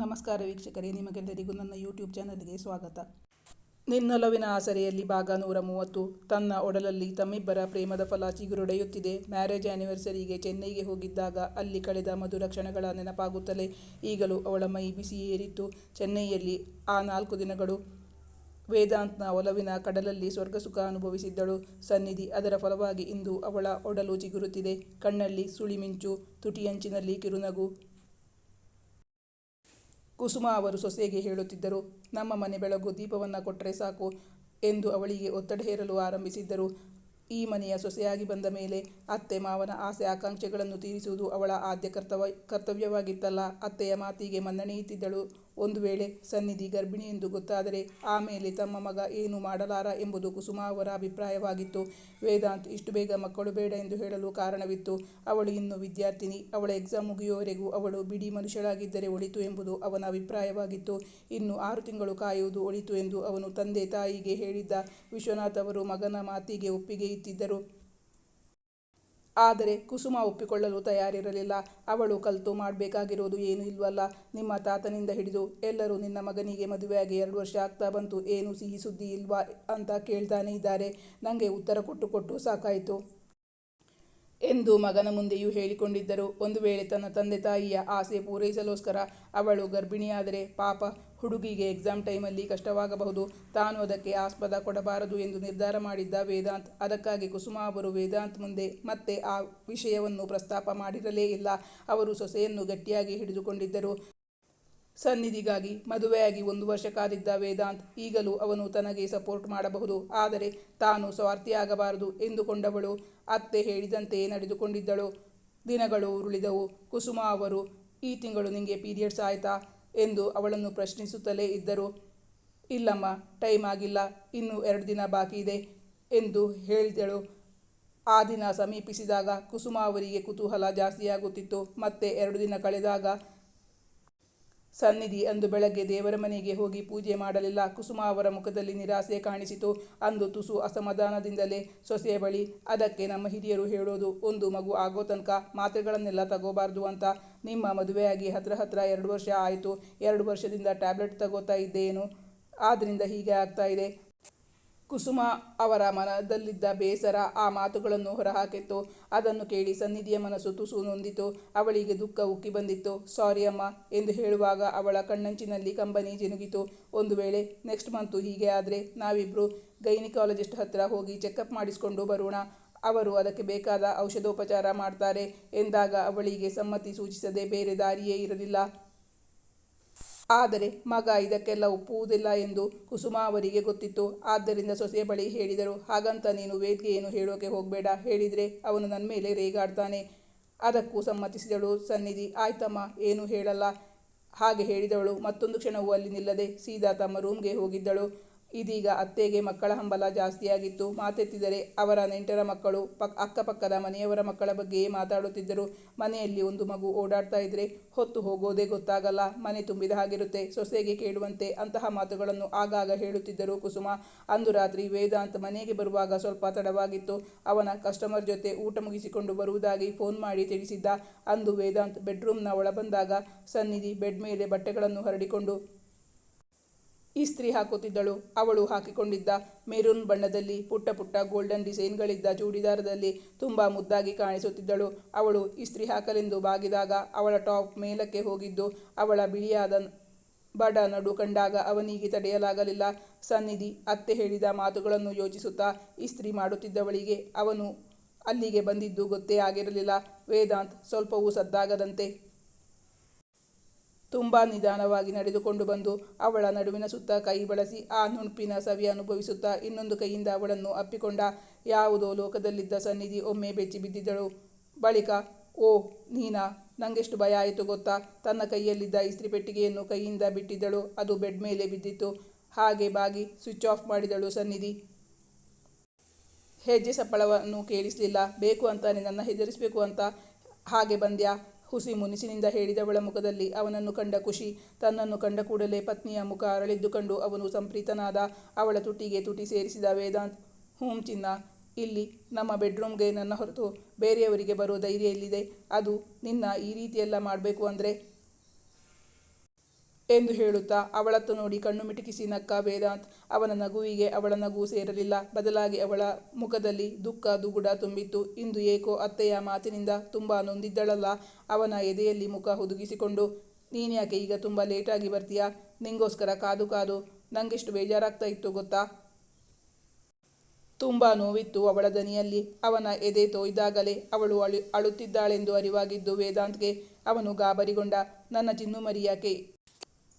ನಮಸ್ಕಾರ ವೀಕ್ಷಕರೇ, ನಿಮಗೆಲ್ಲರಿಗೂ ನನ್ನ ಯೂಟ್ಯೂಬ್ ಚಾನಲ್ಗೆ ಸ್ವಾಗತ. ನಿನ್ನೊಲವಿನ ಆಸರೆಯಲ್ಲಿ ಭಾಗ ನೂರ ಮೂವತ್ತು, ತನ್ನ ಒಡಲಲ್ಲಿ ತಮ್ಮಿಬ್ಬರ ಪ್ರೇಮದ ಫಲ ಚಿಗುರುಡೆಯುತ್ತಿದೆ. ಮ್ಯಾರೇಜ್ ಆ್ಯನಿವರ್ಸರಿಗೆ ಚೆನ್ನೈಗೆ ಹೋಗಿದ್ದಾಗ ಅಲ್ಲಿ ಕಳೆದ ಮಧುರ ಕ್ಷಣಗಳ ನೆನಪಾಗುತ್ತಲೇ ಈಗಲೂ ಅವಳ ಮೈ ಬಿಸಿ ಏರಿತ್ತು ಚೆನ್ನೈಯಲ್ಲಿ ಆ ನಾಲ್ಕು ದಿನಗಳು ವೇದಾಂತ್ನ ಒಲವಿನ ಕಡಲಲ್ಲಿ ಸ್ವರ್ಗಸುಖ ಅನುಭವಿಸಿದ್ದಳು. ಸನ್ನಿಧಿ ಅದರ ಫಲವಾಗಿ ಇಂದು ಅವಳ ಒಡಲು ಚಿಗುರುತ್ತಿದೆ. ಕಣ್ಣಲ್ಲಿ ಸುಳಿಮಿಂಚು, ತುಟಿಯಂಚಿನಲ್ಲಿ ಕಿರುನಗು ಕುಸುಮ ಅವರು ಸೊಸೆಗೆ ಹೇಳುತ್ತಿದ್ದರು, ನಮ್ಮ ಮನೆ ಬೆಳಗು ದೀಪವನ್ನು ಕೊಟ್ಟರೆ ಸಾಕು ಎಂದು ಅವಳಿಗೆ ಒತ್ತಡ ಹೇರಲು ಆರಂಭಿಸಿದ್ದರು. ಈ ಮನೆಯ ಸೊಸೆಯಾಗಿ ಬಂದ ಮೇಲೆ ಅತ್ತೆ ಮಾವನ ಆಸೆ ಆಕಾಂಕ್ಷೆಗಳನ್ನು ತೀರಿಸುವುದು ಅವಳ ಆದ್ಯ ಕರ್ತವ್ಯ, ಕರ್ತವ್ಯವಾಗಿತ್ತಲ್ಲ. ಅತ್ತೆಯ ಮಾತಿಗೆ ಮನ್ನಣೆಯುತ್ತಿದ್ದಳು. ಒಂದು ವೇಳೆ ಸನ್ನಿಧಿ ಗರ್ಭಿಣಿ ಎಂದು ಗೊತ್ತಾದರೆ ಆಮೇಲೆ ತಮ್ಮ ಮಗ ಏನು ಮಾಡಲಾರ ಎಂಬುದು ಕುಸುಮ ಅವರ ಅಭಿಪ್ರಾಯವಾಗಿತ್ತು. ವೇದಾಂತ್, ಇಷ್ಟು ಬೇಗ ಮಕ್ಕಳು ಬೇಡ ಎಂದು ಹೇಳಲು ಕಾರಣವಿತ್ತು. ಅವಳು ಇನ್ನು ವಿದ್ಯಾರ್ಥಿನಿ. ಅವಳ ಎಕ್ಸಾಮ್ ಮುಗಿಯುವವರೆಗೂ ಅವಳು ಬಿಡಿ ಮನುಷ್ಯಳಾಗಿದ್ದರೆ ಒಳಿತು ಎಂಬುದು ಅವನ ಅಭಿಪ್ರಾಯವಾಗಿತ್ತು. ಇನ್ನು ಆರು ತಿಂಗಳು ಕಾಯುವುದು ಒಳಿತು ಎಂದು ಅವನು ತಂದೆ ತಾಯಿಗೆ ಹೇಳಿದ್ದ. ವಿಶ್ವನಾಥ್ ಅವರು ಮಗನ ಮಾತಿಗೆ ಒಪ್ಪಿಗೆ ಇತ್ತಿದ್ದರು ಆದರೆ ಕುಸುಮ ಒಪ್ಪಿಕೊಳ್ಳಲು ತಯಾರಿರಲಿಲ್ಲ. ಅವಳು ಕಲ್ತು ಮಾಡಬೇಕಾಗಿರೋದು ಏನೂ ಇಲ್ವಲ್ಲ. ನಿಮ್ಮ ತಾತನಿಂದ ಹಿಡಿದು ಎಲ್ಲರೂ ನಿನ್ನ ಮಗನಿಗೆ ಮದುವೆಯಾಗಿ ಎರಡು ವರ್ಷ ಆಗ್ತಾ ಬಂತು. ಏನು ಸಿಹಿ ಸುದ್ದಿ ಇಲ್ವಾ ಅಂತ ಕೇಳ್ತಾನೆ ಇದ್ದಾರೆ. ನನಗೆ ಉತ್ತರ ಕೊಟ್ಟು ಕೊಟ್ಟು ಸಾಕಾಯಿತು. ಎಂದು ಮಗನ ಮುಂದೆಯೂ ಹೇಳಿಕೊಂಡಿದ್ದರು. ಒಂದು ವೇಳೆ ತನ್ನ ತಂದೆ ತಾಯಿಯ ಆಸೆ ಪೂರೈಸಲೋಸ್ಕರ ಅವಳು ಗರ್ಭಿಣಿಯಾದರೆ ಪಾಪ ಹುಡುಗಿಗೆ ಎಕ್ಸಾಮ್ ಟೈಮಲ್ಲಿ ಕಷ್ಟವಾಗಬಹುದು. ತಾನು ಅದಕ್ಕೆ ಆಸ್ಪದ ಕೊಡಬಾರದು ಎಂದು ನಿರ್ಧಾರ ಮಾಡಿದ್ದ ವೇದಾಂತ್. ಅದಕ್ಕಾಗಿ ಕುಸುಮ ಅವರು ವೇದಾಂತ್ ಮುಂದೆ ಮತ್ತೆ ಆ ವಿಷಯವನ್ನು ಪ್ರಸ್ತಾಪ ಮಾಡಿರಲೇ ಇಲ್ಲ. ಅವರು ಸೊಸೆಯನ್ನು ಗಟ್ಟಿಯಾಗಿ ಹಿಡಿದುಕೊಂಡಿದ್ದರು. ಸನ್ನಿಧಿಗಾಗಿ ಮದುವೆಯಾಗಿ ಒಂದು ವರ್ಷ ಕಾದಿದ್ದ ವೇದಾಂತ್ ಈಗಲೂ ಅವನು ತನಗೆ ಸಪೋರ್ಟ್ ಮಾಡಬಹುದು. ಆದರೆ ತಾನು ಸ್ವಾರ್ಥಿಯಾಗಬಾರದು ಎಂದುಕೊಂಡವಳು. ಅತ್ತೆ ಹೇಳಿದಂತೆಯೇ ನಡೆದುಕೊಂಡಿದ್ದಳು. ದಿನಗಳು ಉರುಳಿದವು. ಕುಸುಮ ಅವರು, ಈ ತಿಂಗಳು ನಿಮಗೆ ಪೀರಿಯಡ್ಸ್ ಆಯ್ತಾ? ಎಂದು ಅವಳನ್ನು ಪ್ರಶ್ನಿಸುತ್ತಲೇ ಇದ್ದರು. ಇಲ್ಲಮ್ಮ, ಟೈಮ್ ಆಗಿಲ್ಲ, ಇನ್ನೂ ಎರಡು ದಿನ ಬಾಕಿ ಇದೆ ಎಂದು ಹೇಳಿದಳು. ಆ ದಿನ ಸಮೀಪಿಸಿದಾಗ ಕುಸುಮ ಅವರಿಗೆ ಕುತೂಹಲ ಜಾಸ್ತಿಯಾಗುತ್ತಿತ್ತು. ಮತ್ತೆ ಎರಡು ದಿನ ಕಳೆದಾಗ ಸನ್ನಿಧಿ ಅಂದು ಬೆಳಗ್ಗೆ ದೇವರ ಮನೆಗೆ ಹೋಗಿ ಪೂಜೆ ಮಾಡಲಿಲ್ಲ. ಕುಸುಮ ಅವರ ಮುಖದಲ್ಲಿ ನಿರಾಸೆ ಕಾಣಿಸಿತು. ಅಂದು ತುಸು ಅಸಮಾಧಾನದಿಂದಲೇ ಸೊಸೆಯ ಬಳಿ, ಅದಕ್ಕೆ ನಮ್ಮ ಹಿರಿಯರು ಹೇಳೋದು ಒಂದು ಮಗು ಆಗೋ ತನಕ ಮಾತ್ರೆಗಳನ್ನೆಲ್ಲ ತಗೋಬಾರ್ದು ಅಂತ. ನಿಮ್ಮ ಮದುವೆಯಾಗಿ ಹತ್ರ ಹತ್ರ ಎರಡು ವರ್ಷ ಆಯಿತು. ಎರಡು ವರ್ಷದಿಂದ ಟ್ಯಾಬ್ಲೆಟ್ ತಗೋತಾ ಇದ್ದೇನು? ಆದ್ದರಿಂದ ಹೀಗೆ ಆಗ್ತಾ ಇದೆ. ಕುಸುಮ ಅವರ ಮನದಲ್ಲಿದ್ದ ಬೇಸರ ಆ ಮಾತುಗಳನ್ನು ಹೊರಹಾಕಿತ್ತು. ಅದನ್ನು ಕೇಳಿ ಸನ್ನಿಧಿಯ ಮನಸ್ಸು ತುಸು ನೊಂದಿತು. ಅವಳಿಗೆ ದುಃಖ ಉಕ್ಕಿ ಬಂದಿತ್ತು. ಸಾರಿ ಅಮ್ಮ, ಎಂದು ಹೇಳುವಾಗ ಅವಳ ಕಣ್ಣಂಚಿನಲ್ಲಿ ಕಂಬನಿ ಜಿನುಗಿತು. ಒಂದು ವೇಳೆ, ನೆಕ್ಸ್ಟ್ ಮಂತು ಹೀಗೆ ಆದರೆ ನಾವಿಬ್ಬರು ಗೈನಿಕಾಲಜಿಸ್ಟ್ ಹತ್ತಿರ ಹೋಗಿ ಚೆಕಪ್ ಮಾಡಿಸಿಕೊಂಡು ಬರೋಣ. ಅವರು ಅದಕ್ಕೆ ಬೇಕಾದ ಔಷಧೋಪಚಾರ ಮಾಡ್ತಾರೆ ಎಂದಾಗ ಅವಳಿಗೆ ಸಮ್ಮತಿ ಸೂಚಿಸದೆ ಬೇರೆ ದಾರಿಯೇ ಇರಲಿಲ್ಲ. ಆದರೆ ಮಗ ಇದಕ್ಕೆಲ್ಲ ಒಪ್ಪುವುದಿಲ್ಲ ಎಂದು ಕುಸುಮ ಅವರಿಗೆ ಗೊತ್ತಿತ್ತು. ಆದ್ದರಿಂದ ಸೊಸೆಯ ಬಳಿ ಹೇಳಿದರು, ಹಾಗಂತ ನೀನು ವೇದ್ಗೆ ಏನು ಹೇಳೋಕೆ ಹೋಗಬೇಡ. ಹೇಳಿದರೆ ಅವನು ನನ್ನ ಮೇಲೆ ರೇಗಾಡ್ತಾನೆ. ಅದಕ್ಕೂ ಸಮ್ಮತಿಸಿದಳು ಸನ್ನಿಧಿ. ಆಯ್ತಮ್ಮ, ಏನು ಹೇಳಲ್ಲ. ಹಾಗೆ ಹೇಳಿದವಳು ಮತ್ತೊಂದು ಕ್ಷಣವೂ ಅಲ್ಲಿ ನಿಲ್ಲದೆ ಸೀದಾ ತಮ್ಮ ರೂಮ್ಗೆ ಹೋಗಿದ್ದಳು. ಇದೀಗ ಅತ್ತೆಗೆ ಮಕ್ಕಳ ಹಂಬಲ ಜಾಸ್ತಿಯಾಗಿತ್ತು. ಮಾತೆತ್ತಿದರೆ ಅವರ ನೆಂಟರ ಮಕ್ಕಳು, ಪಕ್, ಅಕ್ಕಪಕ್ಕದ ಮನೆಯವರ ಮಕ್ಕಳ ಬಗ್ಗೆಯೇ ಮಾತಾಡುತ್ತಿದ್ದರು. ಮನೆಯಲ್ಲಿ ಒಂದು ಮಗು ಓಡಾಡ್ತಾ ಇದ್ದರೆ ಹೊತ್ತು ಹೋಗೋದೇ ಗೊತ್ತಾಗಲ್ಲ. ಮನೆ ತುಂಬಿದ ಹಾಗಿರುತ್ತೆ. ಸೊಸೆಗೆ ಕೇಳುವಂತೆ ಅಂತಹ ಮಾತುಗಳನ್ನು ಆಗಾಗ ಹೇಳುತ್ತಿದ್ದರು ಕುಸುಮ. ಅಂದು ರಾತ್ರಿ ವೇದಾಂತ್ ಮನೆಗೆ ಬರುವಾಗ ಸ್ವಲ್ಪ ತಡವಾಗಿತ್ತು. ಅವನ ಕಸ್ಟಮರ್ ಜೊತೆ ಊಟ ಮುಗಿಸಿಕೊಂಡು ಬರುವುದಾಗಿ ಫೋನ್ ಮಾಡಿ ತಿಳಿಸಿದ್ದ. ಅಂದು ವೇದಾಂತ್ ಬೆಡ್ರೂಮ್ನ ಒಳಬಂದಾಗ ಸನ್ನಿಧಿ ಬೆಡ್ ಮೇಲೆ ಬಟ್ಟೆಗಳನ್ನು ಹರಡಿಕೊಂಡು ಇಸ್ತ್ರಿ ಹಾಕುತ್ತಿದ್ದಳು. ಅವಳು ಹಾಕಿಕೊಂಡಿದ್ದ ಮೆರೂನ್ ಬಣ್ಣದಲ್ಲಿ ಪುಟ್ಟ ಪುಟ್ಟ ಗೋಲ್ಡನ್ ಡಿಸೈನ್ಗಳಿದ್ದ ಚೂಡಿದಾರದಲ್ಲಿ ತುಂಬ ಮುದ್ದಾಗಿ ಕಾಣಿಸುತ್ತಿದ್ದಳು. ಅವಳು ಇಸ್ತ್ರಿ ಹಾಕಲೆಂದು ಬಾಗಿದಾಗ ಅವಳ ಟಾಪ್ ಮೇಲಕ್ಕೆ ಹೋಗಿದ್ದು ಅವಳ ಬಿಳಿಯಾದ ಬಡ ನಡು ಕಂಡಾಗ ಅವನಿಗೆ ತಡೆಯಲಾಗಲಿಲ್ಲ. ಸನ್ನಿಧಿ ಅತ್ತೆ ಹೇಳಿದ ಮಾತುಗಳನ್ನು ಯೋಚಿಸುತ್ತಾ ಇಸ್ತ್ರಿ ಮಾಡುತ್ತಿದ್ದವಳಿಗೆ ಅವನು ಅಲ್ಲಿಗೆ ಬಂದಿದ್ದು ಗೊತ್ತೇ ಆಗಿರಲಿಲ್ಲ. ವೇದಾಂತ್ ಸ್ವಲ್ಪವೂ ಸದ್ದಾಗದಂತೆ ತುಂಬ ನಿಧಾನವಾಗಿ ನಡೆದುಕೊಂಡು ಬಂದು ಅವಳ ನಡುವಿನ ಸುತ್ತ ಕೈ ಬಳಸಿ ಆ ನುಣುಪಿನ ಸವಿ ಅನುಭವಿಸುತ್ತಾ ಇನ್ನೊಂದು ಕೈಯಿಂದ ಅವಳನ್ನು ಅಪ್ಪಿಕೊಂಡ ಯಾವುದೋ ಲೋಕದಲ್ಲಿದ್ದ ಸನ್ನಿಧಿ ಒಮ್ಮೆ ಬೆಚ್ಚಿ ಬಿದ್ದಿದ್ದಳು. ಬಳಿಕ, ಓ, ನೀನಾ? ನಂಗೆಷ್ಟು ಭಯ ಆಯಿತು ಗೊತ್ತಾ? ತನ್ನ ಕೈಯಲ್ಲಿದ್ದ ಇಸ್ತ್ರಿ ಪೆಟ್ಟಿಗೆಯನ್ನು ಕೈಯಿಂದ ಬಿಟ್ಟಿದ್ದಳು. ಅದು ಬೆಡ್ ಮೇಲೆ ಬಿದ್ದಿತ್ತು. ಹಾಗೆ ಬಾಗಿ ಸ್ವಿಚ್ ಆಫ್ ಮಾಡಿದಳು ಸನ್ನಿಧಿ. ಹೆಜ್ಜೆ ಸಪ್ಪಳವನ್ನು ಕೇಳಿಸಲಿಲ್ಲ. ಬೇಕು ಅಂತಾನೆ ನನ್ನ ಹೆದರಿಸಬೇಕು ಅಂತ ಹಾಗೆ ಬಂದ್ಯಾ? ಹುಸಿ ಮುನಿಸಿನಿಂದ ಹೇಳಿದವಳ ಮುಖದಲ್ಲಿ ಅವನನ್ನು ಕಂಡ ಖುಷಿ, ತನ್ನನ್ನು ಕಂಡ ಕೂಡಲೇ ಪತ್ನಿಯ ಮುಖ ಅರಳಿದ್ದು ಕಂಡು ಅವನು ಸಂಪ್ರೀತನಾದ ಅವಳ ತುಟಿಗೆ ತುಟಿ ಸೇರಿಸಿದ ವೇದಾಂತ್ ಹೂಂ ಚಿನ್ನ, ಇಲ್ಲಿ ನಮ್ಮ ಬೆಡ್ರೂಮ್ಗೆ ನನ್ನ ಹೊರತು ಬೇರೆಯವರಿಗೆ ಬರೋ ಧೈರ್ಯ ಇಲ್ಲಿದೆ ಅದು ನಿನ್ನ ಈ ರೀತಿಯೆಲ್ಲ ಮಾಡಬೇಕು ಅಂದರೆ ಎಂದು ಹೇಳುತ್ತಾ ಅವಳತ್ತ ನೋಡಿ ಕಣ್ಣು ಮಿಟುಕಿಸಿ ನಕ್ಕ ವೇದಾಂತ್, ಅವನ ನಗುವಿಗೆ ಅವಳ ನಗು ಸೇರಲಿಲ್ಲ. ಬದಲಾಗಿ ಅವಳ ಮುಖದಲ್ಲಿ ದುಃಖ, ದುಗುಡ ತುಂಬಿತ್ತು. ಇಂದು ಏಕೋ ಅತ್ತೆಯ ಮಾತಿನಿಂದ ತುಂಬ ನೊಂದಿದ್ದಳಲ್ಲ. ಅವನ ಎದೆಯಲ್ಲಿ ಮುಖ ಹುದುಗಿಸಿಕೊಂಡು ನೀನ್ಯಾಕೆ ಈಗ ತುಂಬ ಲೇಟಾಗಿ ಬರ್ತೀಯಾ? ನಿಂಗೋಸ್ಕರ ಕಾದು ಕಾದು, ನಂಗೆಷ್ಟು ಬೇಜಾರಾಗ್ತಾ ಇತ್ತು ಗೊತ್ತಾ? ತುಂಬ ನೋವಿತ್ತು ಅವಳ ದನಿಯಲ್ಲಿ. ಅವನ ಎದೆ ತೋಯ್ದಾಗಲೇ ಅವಳು ಅಳು, ಅಳುತ್ತಿದ್ದಾಳೆಂದು ಅರಿವಾಗಿದ್ದು ವೇದಾಂತ್ಗೆ, ಅವನು ಗಾಬರಿಗೊಂಡ, ನನ್ನ ಚಿನ್ನು ಮರಿಯಾಕೆ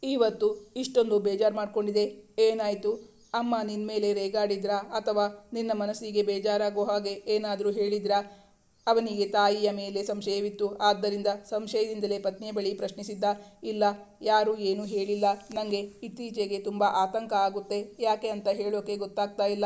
ಇವತ್ತು ಇಷ್ಟೊಂದು ಬೇಜಾರು ಮಾಡ್ಕೊಂಡಿದೆ. ಏನಾಯಿತು? ಅಮ್ಮ ನಿನ್ನ ಮೇಲೆ ರೇಗಾಡಿದ್ರಾ? ಅಥವಾ ನಿನ್ನ ಮನಸ್ಸಿಗೆ ಬೇಜಾರಾಗೋ ಹಾಗೆ ಏನಾದರೂ ಹೇಳಿದ್ರಾ? ಅವನಿಗೆ ತಾಯಿಯ ಮೇಲೆ ಸಂಶಯವಿತ್ತು. ಆದ್ದರಿಂದ ಸಂಶಯದಿಂದಲೇ ಪತ್ನಿಯ ಬಳಿ ಪ್ರಶ್ನಿಸಿದ್ದ, ಇಲ್ಲ, ಯಾರೂ ಏನೂ ಹೇಳಿಲ್ಲ. ನನಗೆ ಇತ್ತೀಚೆಗೆ ತುಂಬ ಆತಂಕ ಆಗುತ್ತೆ. ಯಾಕೆ ಅಂತ ಹೇಳೋಕೆ ಗೊತ್ತಾಗ್ತಾ ಇಲ್ಲ.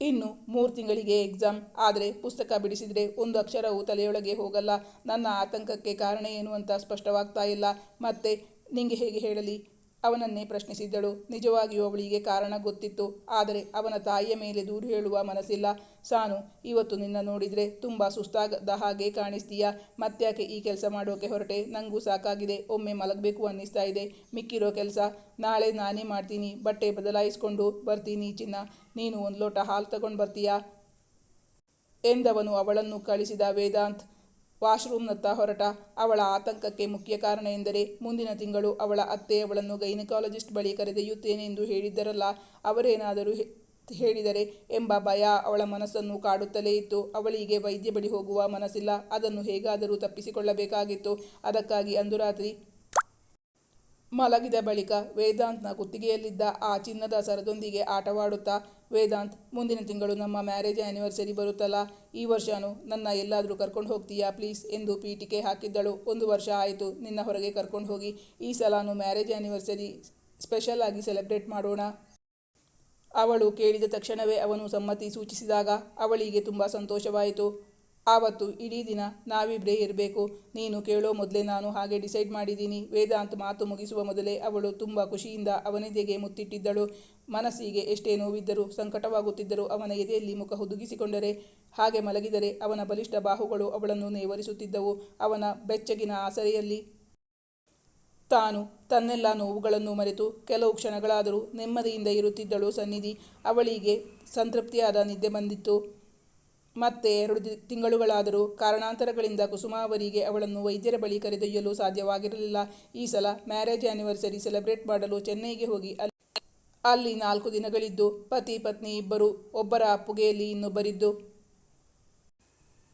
ಇನ್ನು ಮೂರು ತಿಂಗಳಿಗೆ ಎಕ್ಸಾಮ್. ಆದರೆ ಪುಸ್ತಕ ಬಿಡಿಸಿದರೆ ಒಂದು ಅಕ್ಷರವು ತಲೆಯೊಳಗೆ ಹೋಗಲ್ಲ. ನನ್ನ ಆತಂಕಕ್ಕೆ ಕಾರಣ ಏನು ಅಂತ ಸ್ಪಷ್ಟವಾಗ್ತಾ ಇಲ್ಲ. ಮತ್ತೆ ನಿಂಗೆ ಹೇಗೆ ಹೇಳಲಿ? ಅವನನ್ನೇ ಪ್ರಶ್ನಿಸಿದ್ದಳು. ನಿಜವಾಗಿಯೂ ಅವಳಿಗೆ ಕಾರಣ ಗೊತ್ತಿತ್ತು. ಆದರೆ ಅವನ ತಾಯಿಯ ಮೇಲೆ ದೂರು ಹೇಳುವ ಮನಸ್ಸಿಲ್ಲ. ಸಾನು, ಇವತ್ತು ನಿನ್ನ ನೋಡಿದರೆ ತುಂಬ ಸುಸ್ತಾಗದ ಹಾಗೆ ಕಾಣಿಸ್ತೀಯಾ? ಮತ್ತ್ಯಾಕೆ ಈ ಕೆಲಸ ಮಾಡೋಕೆ ಹೊರಟೆ? ನನಗೂ ಸಾಕಾಗಿದೆ. ಒಮ್ಮೆ ಮಲಗಬೇಕು ಅನ್ನಿಸ್ತಾ ಇದೆ. ಮಿಕ್ಕಿರೋ ಕೆಲಸ. ನಾಳೆ ನಾನೇ ಮಾಡ್ತೀನಿ. ಬಟ್ಟೆ ಬದಲಾಯಿಸಿಕೊಂಡು ಬರ್ತೀನಿ ಚಿನ್ನ. ನೀನು ಒಂದು ಲೋಟ ಹಾಲು ತಗೊಂಡು ಬರ್ತೀಯಾ? ಎಂದವನು ಅವಳನ್ನು ಕಳಿಸಿದ ವೇದಾಂತ್. ವಾಶ್ರೂಮ್ನತ್ತ ಹೊರಟ ಅವಳ ಆತಂಕಕ್ಕೆ ಮುಖ್ಯ ಕಾರಣ ಎಂದರೆ ಮುಂದಿನ ತಿಂಗಳು ಅವಳ ಅತ್ತೆ ಅವಳನ್ನು ಗೈನಕಾಲಜಿಸ್ಟ್ ಬಳಿ ಕರೆದೊಯ್ಯುತ್ತೇನೆ ಎಂದು ಹೇಳಿದ್ದರಲ್ಲ, ಅವರೇನಾದರೂ ಹೇಳಿದರೆ ಎಂಬ ಭಯ ಅವಳ ಮನಸ್ಸನ್ನು ಕಾಡುತ್ತಲೇ ಇತ್ತು. ಅವಳಿಗೆ ವೈದ್ಯ ಬಳಿ ಹೋಗುವ ಮನಸ್ಸಿಲ್ಲ. ಅದನ್ನು ಹೇಗಾದರೂ ತಪ್ಪಿಸಿಕೊಳ್ಳಬೇಕಾಗಿತ್ತು. ಅದಕ್ಕಾಗಿ ಅಂದು ರಾತ್ರಿ ಮಲಗಿದ ಬಳಿಕ ವೇದಾಂತ್ನ ಕುತ್ತಿಗೆಯಲ್ಲಿದ್ದ ಆ ಚಿನ್ನದ ಸರದೊಂದಿಗೆ ಆಟವಾಡುತ್ತಾ ವೇದಾಂತ್, ಮುಂದಿನ ತಿಂಗಳು ನಮ್ಮ ಮ್ಯಾರೇಜ್ ಆ್ಯನಿವರ್ಸರಿ ಬರುತ್ತಲ್ಲ. ಈ ವರ್ಷನೂ ನನ್ನ ಎಲ್ಲಾದರೂ ಕರ್ಕೊಂಡು ಹೋಗ್ತೀಯಾ ಪ್ಲೀಸ್ ಎಂದು ಪೀಠಿಕೆ ಹಾಕಿದ್ದಳು. ಒಂದು ವರ್ಷ ಆಯಿತು, ನಿನ್ನ ಹೊರಗೆ ಕರ್ಕೊಂಡು ಹೋಗಿ. ಈ ಸಲನೂ ಮ್ಯಾರೇಜ್ ಆ್ಯನಿವರ್ಸರಿ ಸ್ಪೆಷಲ್ ಆಗಿ ಸೆಲೆಬ್ರೇಟ್ ಮಾಡೋಣ. ಅವಳು ಕೇಳಿದ ತಕ್ಷಣವೇ ಅವನು ಸಮ್ಮತಿ ಸೂಚಿಸಿದಾಗ ಅವಳಿಗೆ ತುಂಬ ಸಂತೋಷವಾಯಿತು. ಆವತ್ತು ಇಡೀ ದಿನ ನಾವಿಬ್ಬರೇ ಇರಬೇಕು. ನೀನು ಕೇಳೋ ಮೊದಲೇ ನಾನು ಹಾಗೆ ಡಿಸೈಡ್ ಮಾಡಿದ್ದೀನಿ. ವೇದಾಂತ್ ಮಾತು ಮುಗಿಸುವ ಮೊದಲೇ ಅವಳು ತುಂಬ ಖುಷಿಯಿಂದ ಅವನೆದೆಗೆ ಮುತ್ತಿಟ್ಟಿದ್ದಳು. ಮನಸ್ಸಿಗೆ ಎಷ್ಟೇ ನೋವಿದ್ದರೂ, ಸಂಕಟವಾಗುತ್ತಿದ್ದರೂ ಅವನ ಎದೆಯಲ್ಲಿ ಮುಖ ಹುದುಗಿಸಿಕೊಂಡರೆ, ಹಾಗೆ ಮಲಗಿದರೆ ಅವನ ಬಲಿಷ್ಠ ಬಾಹುಗಳು ಅವಳನ್ನು ನೇವರಿಸುತ್ತಿದ್ದವು. ಅವನ ಬೆಚ್ಚಗಿನ ಆಸರೆಯಲ್ಲಿ ತಾನು ತನ್ನೆಲ್ಲ ನೋವುಗಳನ್ನು ಮರೆತು ಕೆಲವು ಕ್ಷಣಗಳಾದರೂ ನೆಮ್ಮದಿಯಿಂದ ಇರುತ್ತಿದ್ದಳು ಸನ್ನಿಧಿ. ಅವಳಿಗೆ ಸಂತೃಪ್ತಿಯಾದ ನಿದ್ದೆ ಬಂದಿತ್ತು. ಮತ್ತೆ ಎರಡು ತಿಂಗಳುಗಳಾದರೂ ಕಾರಣಾಂತರಗಳಿಂದ ಕುಸುಮಾವರಿಗೆ ಅವಳನ್ನು ವೈದ್ಯರ ಬಳಿ ಕರೆದೊಯ್ಯಲು ಸಾಧ್ಯವಾಗಿರಲಿಲ್ಲ. ಈ ಸಲ ಮ್ಯಾರೇಜ್ ಆ್ಯನಿವರ್ಸರಿ ಸೆಲೆಬ್ರೇಟ್ ಮಾಡಲು ಚೆನ್ನೈಗೆ ಹೋಗಿ ಅಲ್ಲಿ ಅಲ್ಲಿ ನಾಲ್ಕು ದಿನಗಳಿದ್ದು, ಪತಿ ಪತ್ನಿ ಇಬ್ಬರು, ಒಬ್ಬರ ಅಪ್ಪುಗೆಯಲ್ಲಿ ಇನ್ನೊಬ್ಬರಿದ್ದು.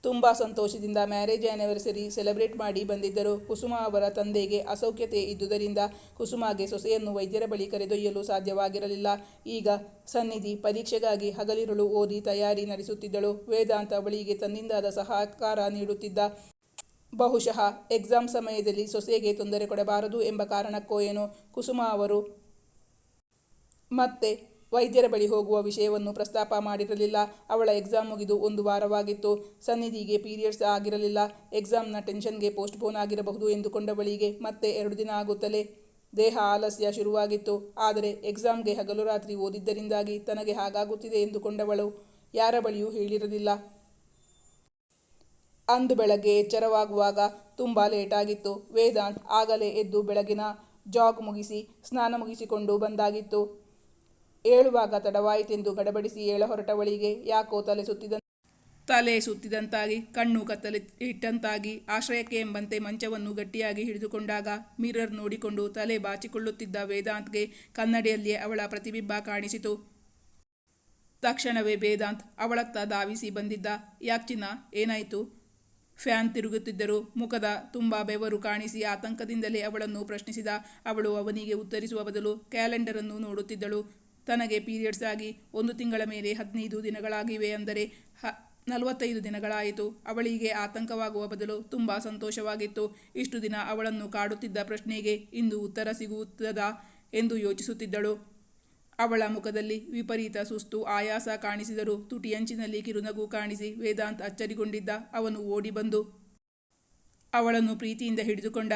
ತುಂಬ ಸಂತೋಷದಿಂದ ಮ್ಯಾರೇಜ್ ಆ್ಯನಿವರ್ಸರಿ ಸೆಲೆಬ್ರೇಟ್ ಮಾಡಿ ಬಂದಿದ್ದರು. ಕುಸುಮ ಅವರ ತಂದೆಗೆ ಅಸೌಖ್ಯತೆ ಇದ್ದುದರಿಂದ ಕುಸುಮಾಗೆ ಸೊಸೆಯನ್ನು ವೈದ್ಯರ ಬಳಿ ಕರೆದೊಯ್ಯಲು ಸಾಧ್ಯವಾಗಿರಲಿಲ್ಲ. ಈಗ ಸನ್ನಿಧಿ ಪರೀಕ್ಷೆಗಾಗಿ ಹಗಲಿರುಳು ಓದಿ ತಯಾರಿ ನಡೆಸುತ್ತಿದ್ದಳು. ವೇದಾಂತ ಬಳಿಗೆ ತನ್ನಿಂದಾದ ಸಹಕಾರ ನೀಡುತ್ತಿದ್ದ. ಬಹುಶಃ ಎಕ್ಸಾಮ್ ಸಮಯದಲ್ಲಿ ಸೊಸೆಗೆ ತೊಂದರೆ ಕೊಡಬಾರದು ಎಂಬ ಕಾರಣಕ್ಕೋ ಏನೋ. ಕುಸುಮ ಅವರು ಮತ್ತೆ ವೈದ್ಯರ ಬಳಿ ಹೋಗುವ ವಿಷಯವನ್ನು ಪ್ರಸ್ತಾಪ ಮಾಡಿರಲಿಲ್ಲ. ಅವಳ ಎಕ್ಸಾಮ್ ಮುಗಿದು ಒಂದು ವಾರವಾಗಿತ್ತು. ಸನ್ನಿಧಿಗೆ ಪೀರಿಯಡ್ಸ್ ಆಗಿರಲಿಲ್ಲ. ಎಕ್ಸಾಮ್ನ ಟೆನ್ಷನ್ಗೆ ಪೋಸ್ಟ್ಪೋನ್ ಆಗಿರಬಹುದು ಎಂದುಕೊಂಡವಳಿಗೆ ಮತ್ತೆ ಎರಡು ದಿನ ಆಗುತ್ತಲೇ ದೇಹ ಆಲಸ್ಯ ಶುರುವಾಗಿತ್ತು. ಆದರೆ ಎಕ್ಸಾಮ್ಗೆ ಹಗಲು ರಾತ್ರಿ ಓದಿದ್ದರಿಂದಾಗಿ ತನಗೆ ಹಾಗಾಗುತ್ತಿದೆ ಎಂದುಕೊಂಡವಳು. ಯಾರ ಬಳಿಯೂ ಹೇಳಿರಲಿಲ್ಲ. ಅಂದು ಬೆಳಗ್ಗೆ ಎಚ್ಚರವಾಗುವಾಗ ತುಂಬ ಲೇಟಾಗಿತ್ತು ವೇದಾಂತ್ ಆಗಲೇ ಎದ್ದು ಬೆಳಗಿನ ಜಾಗ್ ಮುಗಿಸಿ, ಸ್ನಾನ ಮುಗಿಸಿಕೊಂಡು ಬಂದಾಗಿತ್ತು. ಏಳುವಾಗ ತಡವಾಯಿತೆಂದು ಗಡಬಡಿಸಿ ಏಳ ಹೊರಟವಳಿಗೆ ಯಾಕೋ ತಲೆ ಸುತ್ತಿದ ತಲೆ ಸುತ್ತಿದಂತಾಗಿ, ಕಣ್ಣು ಕತ್ತಲೆ ಇಟ್ಟಂತಾಗಿ ಆಶ್ರಯಕ್ಕೆ ಎಂಬಂತೆ ಮಂಚವನ್ನು ಗಟ್ಟಿಯಾಗಿ ಹಿಡಿದುಕೊಂಡಾಗ ಮಿರರ್ ನೋಡಿಕೊಂಡು ತಲೆ ಬಾಚಿಕೊಳ್ಳುತ್ತಿದ್ದ ವೇದಾಂತ್ಗೆ ಕನ್ನಡಿಯಲ್ಲಿಯೇ ಅವಳ ಪ್ರತಿಬಿಂಬ ಕಾಣಿಸಿತು. ತಕ್ಷಣವೇ ವೇದಾಂತ್ ಅವಳತ್ತ ಧಾವಿಸಿ ಬಂದಿದ್ದ ಯಾಕ್ಚಿನ ಏನಾಯಿತು? ಫ್ಯಾನ್ ತಿರುಗುತ್ತಿದ್ದರು ಮುಖದ ತುಂಬ ಬೆವರು ಕಾಣಿಸಿ ಆತಂಕದಿಂದಲೇ ಅವಳನ್ನು ಪ್ರಶ್ನಿಸಿದ, ಅವಳು ಅವನಿಗೆ ಉತ್ತರಿಸುವ ಬದಲು ಕ್ಯಾಲೆಂಡರನ್ನು ನೋಡುತ್ತಿದ್ದಳು. ತನಗೆ ಪೀರಿಯಡ್ಸ್ ಆಗಿ ಒಂದು ತಿಂಗಳ ಮೇಲೆ ಹದಿನೈದು ದಿನಗಳಾಗಿವೆ ಅಂದರೆ ಹ, ನಲವತ್ತೈದು ದಿನಗಳಾಯಿತು. ಅವಳಿಗೆ ಆತಂಕವಾಗುವ ಬದಲು ತುಂಬ ಸಂತೋಷವಾಗಿತ್ತು. ಇಷ್ಟು ದಿನ ಅವಳನ್ನು ಕಾಡುತ್ತಿದ್ದ ಪ್ರಶ್ನೆಗೆ ಇಂದು ಉತ್ತರ ಸಿಗುತ್ತದಾ ಎಂದು ಯೋಚಿಸುತ್ತಿದ್ದಳು. ಅವಳ ಮುಖದಲ್ಲಿ ವಿಪರೀತ ಸುಸ್ತು, ಆಯಾಸ ಕಾಣಿಸಿದರೂ ತುಟಿಯಂಚಿನಲ್ಲಿ ಕಿರುನಗು ಕಾಣಿಸಿ ವೇದಾಂತ್ ಅಚ್ಚರಿಗೊಂಡಿದ್ದ ಅವನು ಓಡಿ ಬಂದು ಅವಳನ್ನು ಪ್ರೀತಿಯಿಂದ ಹಿಡಿದುಕೊಂಡ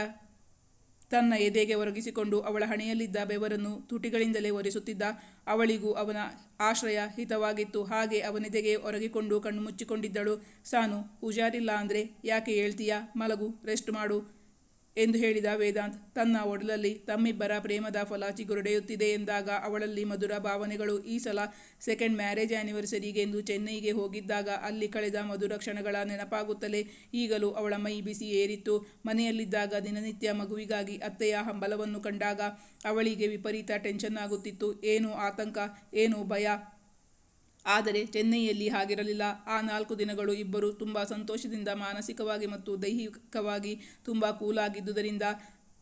ತನ್ನ ಎದೆಗೆ ಒರಗಿಸಿಕೊಂಡು ಅವಳ ಹಣೆಯಲ್ಲಿದ್ದ ಬೆವರನ್ನು ತುಟಿಗಳಿಂದಲೇ ಒರೆಸುತ್ತಿದ್ದ ಅವಳಿಗೂ ಅವನ ಆಶ್ರಯ ಹಿತವಾಗಿತ್ತು. ಹಾಗೆ ಅವನೆದೆಗೆ ಒರಗಿಕೊಂಡು ಕಣ್ಣು ಮುಚ್ಚಿಕೊಂಡಿದ್ದಳು. ಸಾನು, ಹುಷಾರಿಲ್ಲ ಅಂದ್ರೆ ಯಾಕೆ ಹೇಳ್ತೀಯಾ? ಮಲಗು ರೆಸ್ಟ್ ಮಾಡು. ಎಂದು ಹೇಳಿದ ವೇದಾಂತ್, ತನ್ನ ಒಡಲಲ್ಲಿ ತಮ್ಮಿಬ್ಬರ ಪ್ರೇಮದ ಫಲ ಚಿಗುರುಡೆಯುತ್ತಿದೆ ಎಂದಾಗ ಅವಳಲ್ಲಿ ಮಧುರ ಭಾವನೆಗಳು ಈ ಸಲ ಸೆಕೆಂಡ್ ಮ್ಯಾರೇಜ್ ಆ್ಯನಿವರ್ಸರಿಗೆ ಎಂದು ಚೆನ್ನೈಗೆ ಹೋಗಿದ್ದಾಗ ಅಲ್ಲಿ ಕಳೆದ ಮಧುರ ಕ್ಷಣಗಳ ನೆನಪಾಗುತ್ತಲೇ ಈಗಲೂ ಅವಳ ಮೈ ಬಿಸಿ ಏರಿತ್ತು. ಮನೆಯಲ್ಲಿದ್ದಾಗ ದಿನನಿತ್ಯ ಮಗುವಿಗಾಗಿ ಅತ್ತೆಯ ಹಂಬಲವನ್ನು ಕಂಡಾಗ ಅವಳಿಗೆ ವಿಪರೀತ ಟೆನ್ಷನ್ ಆಗುತ್ತಿತ್ತು. ಏನು ಆತಂಕ, ಏನು ಭಯ ಆದರೆ ಚೆನ್ನೈಯಲ್ಲಿ ಹಾಗಿರಲಿಲ್ಲ. ಆ ನಾಲ್ಕು ದಿನಗಳು ಇಬ್ಬರು ತುಂಬ ಸಂತೋಷದಿಂದ, ಮಾನಸಿಕವಾಗಿ ಮತ್ತು ದೈಹಿಕವಾಗಿ ತುಂಬ ಕೂಲಾಗಿದ್ದುದರಿಂದ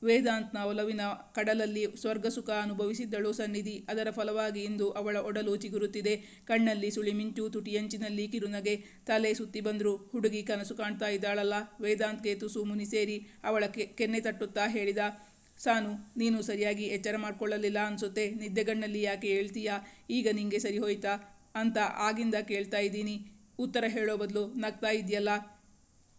ವೇದಾಂತ್ನ ಒಲವಿನ ಕಡಲಲ್ಲಿ ಸ್ವರ್ಗ ಸುಖ ಅನುಭವಿಸಿದ್ದಳು ಸನ್ನಿಧಿ. ಅದರ ಫಲವಾಗಿ ಇಂದು ಅವಳ ಒಡಲು ಚಿಗುರುತ್ತಿದೆ. ಕಣ್ಣಲ್ಲಿ ಸುಳಿಮಿಂಚು ತುಟಿಯಂಚಿನಲ್ಲಿ ಕಿರುನಗೆ ತಲೆ ಸುತ್ತಿ ಬಂದರು. ಹುಡುಗಿ ಕನಸು ಕಾಣ್ತಾ ಇದ್ದಾಳಲ್ಲ. ವೇದಾಂತ್ಗೆ ತುಸು ಮುನಿ ಸೇರಿ ಅವಳ ಕೆನ್ನೆ ತಟ್ಟುತ್ತಾ ಹೇಳಿದ, ಸಾನು, ನೀನು ಸರಿಯಾಗಿ ಎಚ್ಚರ ಮಾಡಿಕೊಳ್ಳಲಿಲ್ಲ ಅನ್ಸುತ್ತೆ. ನಿದ್ದೆಗಣ್ಣಲ್ಲಿ ಯಾಕೆ ಹೇಳ್ತೀಯಾ? ಈಗ ನಿಂಗೆ ಸರಿ ಹೋಯ್ತಾ? ಅಂತ ಆಗಿಂದ ಕೇಳ್ತಾ ಇದ್ದೀನಿ. ಉತ್ತರ ಹೇಳೋ ಬದಲು ನಗ್ತಾ ಇದೆಯಲ್ಲ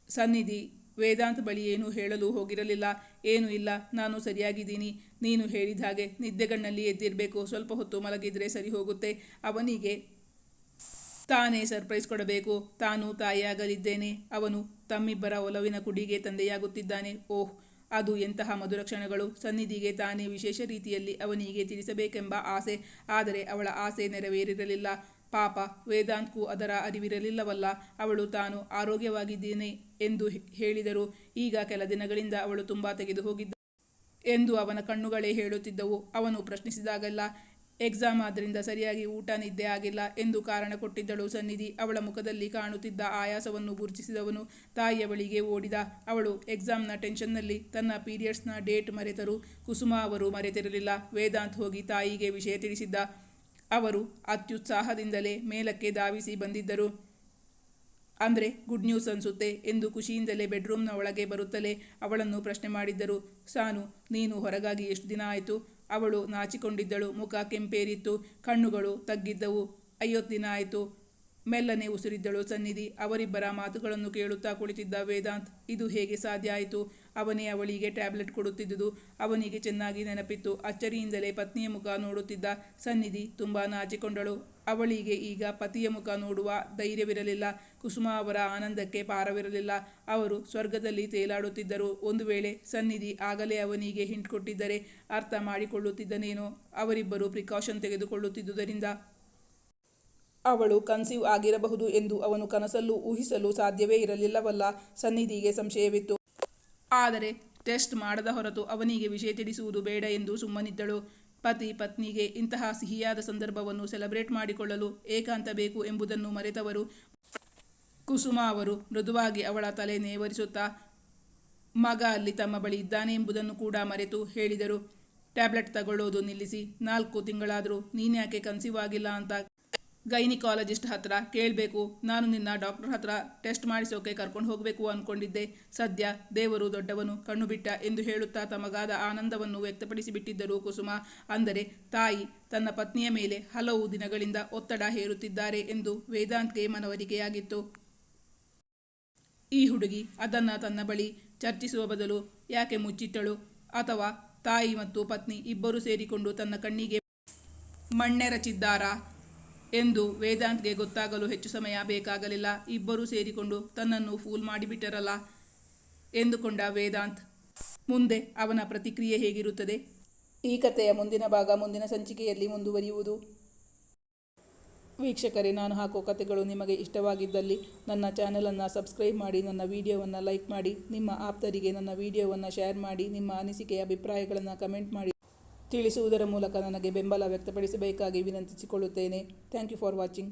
ಸನ್ನಿಧಿ, ವೇದಾಂತ್ ಬಳಿ ಏನೂ ಹೇಳಲು ಹೋಗಿರಲಿಲ್ಲ. ಏನೂ ಇಲ್ಲ, ನಾನು ಸರಿಯಾಗಿದ್ದೀನಿ. ನೀನು ಹೇಳಿದ ಹಾಗೆ ನಿದ್ದೆಗಣ್ಣಲ್ಲಿ ಎದ್ದಿರಬೇಕು. ಸ್ವಲ್ಪ ಹೊತ್ತು ಮಲಗಿದ್ರೆ ಸರಿ ಹೋಗುತ್ತೆ. ಅವನಿಗೆ ತಾನೇ ಸರ್ಪ್ರೈಸ್ ಕೊಡಬೇಕು. ತಾನು ತಾಯಿಯಾಗಲಿದ್ದೇನೆ. ಅವನು ತಮ್ಮಿಬ್ಬರ ಒಲವಿನ ಕುಡಿಗೆ ತಂದೆಯಾಗುತ್ತಿದ್ದಾನೆ. ಓಹ್, ಅದು ಎಂತಹ ಮಧುರ ಕ್ಷಣಗಳು. ಸನ್ನಿಧಿಗೆ ತಾನೇ ವಿಶೇಷ ರೀತಿಯಲ್ಲಿ ಅವನಿಗೆ ತಿಳಿಸಬೇಕೆಂಬ ಆಸೆ. ಆದರೆ ಅವಳ ಆಸೆ ನೆರವೇರಿರಲಿಲ್ಲ. ಪಾಪ ವೇದಾಂತ್ಗೂ ಅದರ ಅರಿವಿರಲಿಲ್ಲವಲ್ಲ, ಅವಳು ತಾನು ಆರೋಗ್ಯವಾಗಿದ್ದೇನೆ ಎಂದು ಹೇಳಿದರು. ಈಗ ಕೆಲ ದಿನಗಳಿಂದ ಅವಳು ತುಂಬ ತೆಗೆದು ಹೋಗಿದ್ದ ಎಂದು ಅವನ ಕಣ್ಣುಗಳೇ ಹೇಳುತ್ತಿದ್ದವು. ಅವನು ಪ್ರಶ್ನಿಸಿದಾಗೆಲ್ಲ, ಎಕ್ಸಾಮ್ ಆದ್ದರಿಂದ ಸರಿಯಾಗಿ ಊಟ ನಿದ್ದೆ ಆಗಿಲ್ಲ ಎಂದು ಕಾರಣ ಕೊಟ್ಟಿದ್ದಳು ಸನ್ನಿಧಿ. ಅವಳ ಮುಖದಲ್ಲಿ ಕಾಣುತ್ತಿದ್ದ ಆಯಾಸವನ್ನು ಗುರುತಿಸಿದವನು ತಾಯಿಯ ಬಳಿಗೆ ಓಡಿದ. ಅವಳು ಎಕ್ಸಾಮ್ನ ಟೆನ್ಷನ್ನಲ್ಲಿ ತನ್ನ ಪೀರಿಯಡ್ಸ್ನ ಡೇಟ್ ಮರೆತರು. ಕುಸುಮ ಅವರು ಮರೆತಿರಲಿಲ್ಲ. ವೇದಾಂತ್ ಹೋಗಿ ತಾಯಿಗೆ ವಿಷಯ ತಿಳಿಸಿದ್ದ. ಅವರು ಅತ್ಯುತ್ಸಾಹದಿಂದಲೇ ಮೇಲಕ್ಕೆ ಧಾವಿಸಿ ಬಂದಿದ್ದರು. ಅಂದರೆ, ಗುಡ್ ನ್ಯೂಸ್ ಅನಿಸುತ್ತೆ ಎಂದು ಖುಷಿಯಿಂದಲೇ ಬೆಡ್ರೂಮ್ನ ಒಳಗೆ ಬರುತ್ತಲೇ ಅವಳನ್ನು ಪ್ರಶ್ನೆ ಮಾಡಿದ್ದರು. ಸಾನು, ನೀನು ಹೊರಗಾಗಿ ಎಷ್ಟು ದಿನ ಆಯಿತು? ಅವಳು ನಾಚಿಕೊಂಡಿದ್ದಳು. ಮುಖ ಕೆಂಪೇರಿತ್ತು. ಕಣ್ಣುಗಳು ತಗ್ಗಿದ್ದವು. ಐವತ್ತು ದಿನ ಆಯಿತು. ಮೆಲ್ಲನೆ ಉಸಿರಿದ್ದಳು ಸನ್ನಿಧಿ. ಅವರಿಬ್ಬರ ಮಾತುಗಳನ್ನು ಕೇಳುತ್ತಾ ಕುಳಿತಿದ್ದ ವೇದಾಂತ್, ಇದು ಹೇಗೆ ಸಾಧ್ಯ ಆಯಿತು? ಅವನೇ ಅವಳಿಗೆ ಟ್ಯಾಬ್ಲೆಟ್ ಕೊಡುತ್ತಿದ್ದುದು. ಅವನಿಗೆ ಚೆನ್ನಾಗಿ ನೆನಪಿತ್ತು. ಅಚ್ಚರಿಯಿಂದಲೇ ಪತ್ನಿಯ ಮುಖ ನೋಡುತ್ತಿದ್ದ ಸನ್ನಿಧಿ ತುಂಬ ನಾಚಿಕೊಂಡಳು. ಅವಳಿಗೆ ಈಗ ಪತಿಯ ಮುಖ ನೋಡುವ ಧೈರ್ಯವಿರಲಿಲ್ಲ. ಕುಸುಮ ಅವರ ಆನಂದಕ್ಕೆ ಪಾರವಿರಲಿಲ್ಲ. ಅವರು ಸ್ವರ್ಗದಲ್ಲಿ ತೇಲಾಡುತ್ತಿದ್ದರು. ಒಂದು ವೇಳೆ ಸನ್ನಿಧಿ ಆಗಲೇ ಅವನಿಗೆ ಹಿಂಟ್ ಕೊಟ್ಟಿದ್ದರೆ ಅರ್ಥ ಮಾಡಿಕೊಳ್ಳುತ್ತಿದ್ದನೇನೋ. ಅವರಿಬ್ಬರು ಪ್ರಿಕಾಷನ್ ತೆಗೆದುಕೊಳ್ಳುತ್ತಿದ್ದುದರಿಂದ ಅವಳು ಕನ್ಸೀವ್ ಆಗಿರಬಹುದು ಎಂದು ಅವನು ಕನಸಲ್ಲೂ ಊಹಿಸಲು ಸಾಧ್ಯವೇ ಇರಲಿಲ್ಲವಲ್ಲ. ಸನ್ನಿಧಿಗೆ ಸಂಶಯವಿತ್ತು. ಆದರೆ ಟೆಸ್ಟ್ ಮಾಡದ ಹೊರತು ಅವನಿಗೆ ವಿಷಯ ತಿಳಿಸುವುದು ಬೇಡ ಎಂದು ಸುಮ್ಮನಿದ್ದಳು. ಪತಿ ಪತ್ನಿಗೆ ಇಂತಹ ಸಿಹಿಯಾದ ಸಂದರ್ಭವನ್ನು ಸೆಲೆಬ್ರೇಟ್ ಮಾಡಿಕೊಳ್ಳಲು ಏಕಾಂತ ಬೇಕು ಎಂಬುದನ್ನು ಮರೆತವರು. ಕುಸುಮ ಅವರು ಮೃದುವಾಗಿ ಅವಳ ತಲೆ ನೇವರಿಸುತ್ತಾ, ಮಗ ಅಲ್ಲಿ ತಮ್ಮ ಬಳಿ ಇದ್ದಾನೆ ಎಂಬುದನ್ನು ಕೂಡ ಮರೆತು ಹೇಳಿದರು. ಟ್ಯಾಬ್ಲೆಟ್ ತಗೊಳ್ಳೋದು ನಿಲ್ಲಿಸಿ, ನಾಲ್ಕು ತಿಂಗಳಾದರೂ ನೀನ್ಯಾಕೆ ಕನ್ಸೀವ್ ಆಗಿಲ್ಲ ಅಂತ ಗೈನಿಕಾಲಜಿಸ್ಟ್ ಹತ್ರ ಕೇಳಬೇಕು. ನಾನು ನಿನ್ನ ಡಾಕ್ಟರ್ ಹತ್ರ ಟೆಸ್ಟ್ ಮಾಡಿಸೋಕೆ ಕರ್ಕೊಂಡು ಹೋಗಬೇಕು ಅಂದ್ಕೊಂಡಿದ್ದೆ ಸದ್ಯ ದೇವರು ದೊಡ್ಡವನು ಕಣ್ಣು ಬಿಟ್ಟ ಎಂದು ಹೇಳುತ್ತಾ ತಮಗಾದ ಆನಂದವನ್ನು ವ್ಯಕ್ತಪಡಿಸಿಬಿಟ್ಟಿದ್ದರು ಕುಸುಮ. ಅಂದರೆ ತಾಯಿ ತನ್ನ ಪತ್ನಿಯ ಮೇಲೆ ಹಲವು ದಿನಗಳಿಂದ ಒತ್ತಡ ಹೇರುತ್ತಿದ್ದಾರೆ ಎಂದು ವೇದಾಂತ್ಗೆ ಮನವರಿಕೆಯಾಗಿತ್ತು. ಈ ಹುಡುಗಿ ಅದನ್ನು ತನ್ನ ಬಳಿ ಚರ್ಚಿಸುವ ಬದಲು ಯಾಕೆ ಮುಚ್ಚಿಟ್ಟಳು? ಅಥವಾ ತಾಯಿ ಮತ್ತು ಪತ್ನಿ ಇಬ್ಬರು ಸೇರಿಕೊಂಡು ತನ್ನ ಕಣ್ಣಿಗೆ ಮಣ್ಣೆರಚಿದ್ದಾರಾ? ಎಂದು ವೇದಾಂತ್ಗೆ ಗೊತ್ತಾಗಲು ಹೆಚ್ಚು ಸಮಯ ಬೇಕಾಗಲಿಲ್ಲ. ಇಬ್ಬರೂ ಸೇರಿಕೊಂಡು ತನ್ನನ್ನು ಫೂಲ್ ಮಾಡಿಬಿಟ್ಟರಲ್ಲ ಎಂದುಕೊಂಡ ವೇದಾಂತ್. ಮುಂದೆ ಅವನ ಪ್ರತಿಕ್ರಿಯೆ ಹೇಗಿರುತ್ತದೆ? ಈ ಕಥೆಯ ಮುಂದಿನ ಭಾಗ ಮುಂದಿನ ಸಂಚಿಕೆಯಲ್ಲಿ ಮುಂದುವರಿಯುವುದು. ವೀಕ್ಷಕರೇ, ನಾನು ಹಾಕೋ ಕಥೆಗಳು ನಿಮಗೆ ಇಷ್ಟವಾಗಿದ್ದಲ್ಲಿ ನನ್ನ ಚಾನಲನ್ನು ಸಬ್ಸ್ಕ್ರೈಬ್ ಮಾಡಿ, ನನ್ನ ವಿಡಿಯೋವನ್ನು ಲೈಕ್ ಮಾಡಿ, ನಿಮ್ಮ ಆಪ್ತರಿಗೆ ನನ್ನ ವಿಡಿಯೋವನ್ನು ಶೇರ್ ಮಾಡಿ, ನಿಮ್ಮ ಅನಿಸಿಕೆಯ ಅಭಿಪ್ರಾಯಗಳನ್ನು ಕಮೆಂಟ್ ಮಾಡಿ. ತಿಳಿಸುವುದರ ಮೂಲಕ ನನಗೆ ಬೆಂಬಲ ವ್ಯಕ್ತಪಡಿಸಬೇಕಾಗಿ ವಿನಂತಿಸಿಕೊಳ್ಳುತ್ತೇನೆ. Thank you for watching